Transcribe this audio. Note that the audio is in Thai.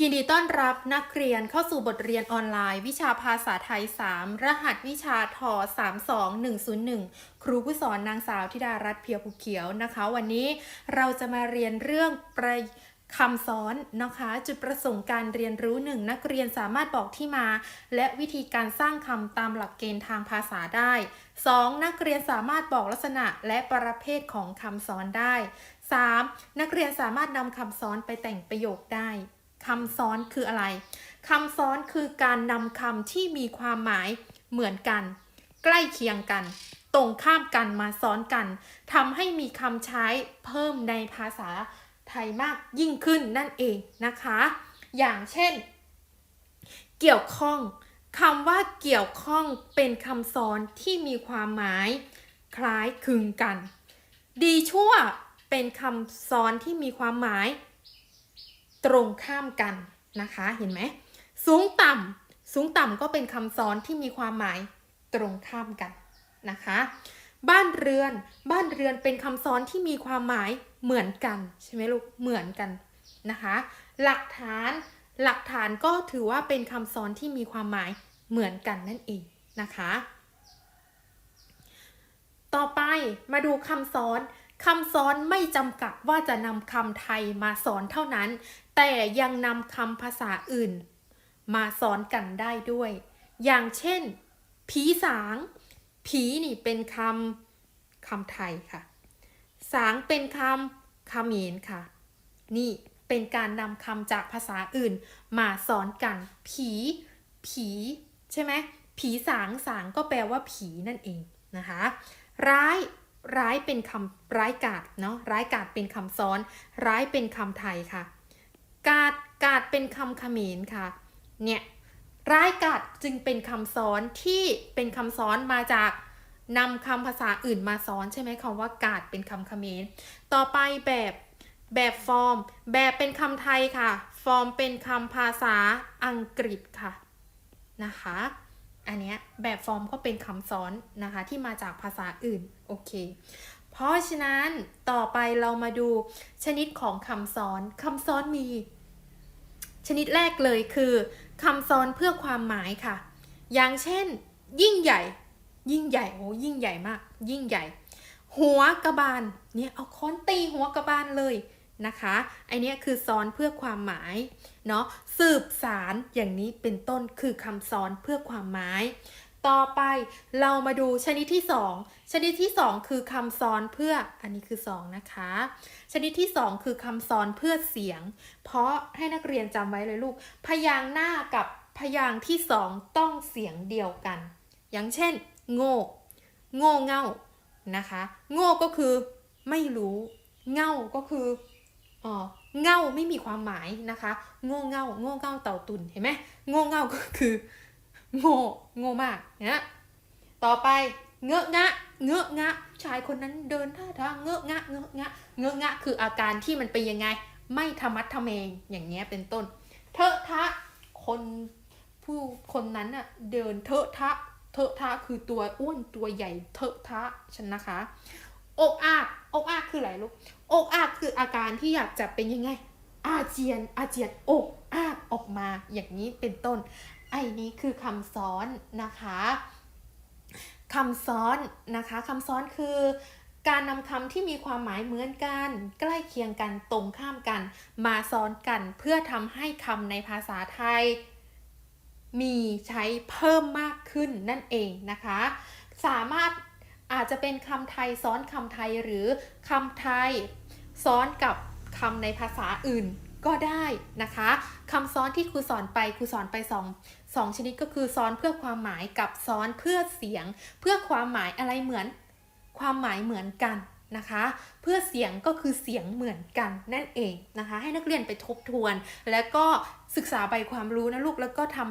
ยินดีต้อนรับนักเรียนเข้าสู่บทเรียนออนไลน์ วิชาภาษาไทย 3 รหัสวิชาท32101 ครูผู้สอนนางสาวธิดารัตน์เพียวภูเขียวนะคะ วันนี้เราจะมาเรียนเรื่องประคำซ้อนนะคะ จุดประสงค์การเรียนรู้หนึ่งนักเรียนสามารถบอกที่มา และวิธีการสร้างคำตามหลักเกณฑ์ทางภาษาได้ 2. นักเรียนสามารถบอกลักษณะและประเภทของคำซ้อนได้ 3. นักเรียนสามารถนำคำซ้อนไปแต่งประโยคได้ คำซ้อนคืออะไรคำซ้อนคือการนำคำที่มีความหมายเหมือนกัน ใกล้เคียงกัน ตรงข้ามกันมาซ้อนกันทำให้มีคำใช้เพิ่มในภาษาไทยมากยิ่งขึ้นนั่นเองนะคะ อย่างเช่น เกี่ยวข้องคำว่าเกี่ยวข้องเป็นคำซ้อนที่มีความหมาย คล้ายคลึงกัน ดีชั่วเป็นคำซ้อนที่มีความหมาย ตรงข้ามกันนะคะเห็นไหมสูงต่ำสูงต่ำก็เป็นคำซ้อนที่มีความหมายตรงข้ามกันนะคะ บ้านเรือนบ้านเรือนเป็นคำซ้อนที่มีความหมายเหมือนกันใช่ไหมลูกเหมือนกันนะคะ หลักฐานหลักฐานก็ถือว่าเป็นคำซ้อนที่มีความหมายเหมือนกันนั่นเองนะคะ ต่อไปมาดูคำซ้อนคำซ้อนไม่จำกัดว่าจะนำคำไทยมาสอนเท่านั้น แต่ยังนำคำภาษาอื่น มาซ้อนกันได้ด้วย อย่างเช่น ผีสาง ผีนี่เป็นคำคำไทยค่ะ สางเป็นคำคำเขมรค่ะ นี่เป็นการนำคำจากภาษาอื่น มาซ้อนกัน ผี ผีใช่ไหมผีสางสางก็แปลว่าผีนั่นเองนะคะ ร้ายร้ายเป็นคำร้ายกาดเนาะร้ายกาดเป็นคำซ้อน ร้ายเป็นคำไทยค่ะ กาดกาดเป็นคำขมรค่ะ เนี่ยร้ายกาดจึงเป็นคำซ้อนที่เป็นคำซ้อนมาจากนำคำภาษาอื่นมาซ้อนใช่ไหมคำว่ากาดเป็นคำขมรต่อไปแบบแบบฟอร์ม แบบเป็นคำไทยค่ะ ฟอร์มเป็นคำภาษาอังกฤษค่ะนะคะ อันเนี้ยแบบฟอร์มก็เป็นคำซ้อนนะคะที่มาจากภาษาอื่นโอเค เพราะฉะนั้นต่อไปเรามาดูชนิดของคำซ้อนคำซ้อนมี ชนิดแรกเลยคือคำซ้อนเพื่อความหมายค่ะ อย่างเช่น ยิ่งใหญ่ ยิ่งใหญ่โอ้ยิ่งใหญ่มาก ยิ่งใหญ่ หัวกระบาลเนี่ยเอาค้อนตีหัวกระบาลเลยนะคะไอเนี้ยคือซ้อนเพื่อความหมายเนาะสืบสารอย่างนี้เป็นต้นคือคำซ้อนเพื่อความหมาย ต่อไปเรามาดูชนิดที่ 2 ชนิดที่ 2 คือคำซ้อนเพื่ออันนี้คือ 2 นะคะ ชนิดที่ 2 คือคำซ้อนเพื่อเสียง เพราะให้นักเรียนจำไว้เลยลูก พยางค์หน้ากับพยางค์ที่ 2 ต้องเสียงเดียวกัน อย่างเช่น โง่ โง่เง่านะคะ โง่ก็คือไม่รู้ เง่าก็คืออ๋อเง่าไม่มีความหมายนะคะ โง่เง่าโง่เง่าเต่าตุนเห็นไหมโง่เง่าก็คือ โง่โง่มากนะต่อไปเงอะงะ เงอะงะ ชายคนนั้นเดินท่าทางเงอะงะ เงอะงะ เงอะงะ คืออาการที่มันเป็นยังไง ไม่ธรรมัดทะเมงอย่างเงี้ยเป็นต้น เทอะทะ คนผู้คนนั้นน่ะเดินเทอะทะ เทอะทะคือตัวอ้วนตัวใหญ่เทอะทะฉันนะคะ อกอากอกอากคืออะไรลูกอกอากคืออาการที่อยากจะเป็นยังไง อาเจียนอาเจียนอกอ้าออกมาอย่างนี้เป็นต้น ไอ้นี้คือคำซ้อนนะคะคำซ้อนนะคะคำซ้อนคือการนำคำที่มีความหมายเหมือนกัน ใกล้เคียงกันตรงข้ามกัน มาซ้อนกันเพื่อทำให้คำในภาษาไทย มีใช้เพิ่มมากขึ้นนั่นเองนะคะ สามารถอาจจะเป็นคำไทยซ้อนคำไทยหรือคำไทย ซ้อนกับคำในภาษาอื่น ก็ได้นะคะคำซ้อนที่ครูสอนไปครูสอนไปสองสองชนิดก็คือซ้อนเพื่อความหมายกับซ้อนเพื่อเสียง เพื่อความหมายอะไรเหมือน ความหมายเหมือนกันนะคะ เพื่อเสียงก็คือเสียงเหมือนกันนั่นเองนะคะ ให้นักเรียนไปทบทวน แล้วก็ศึกษาใบความรู้นะลูกแล้วก็ทำ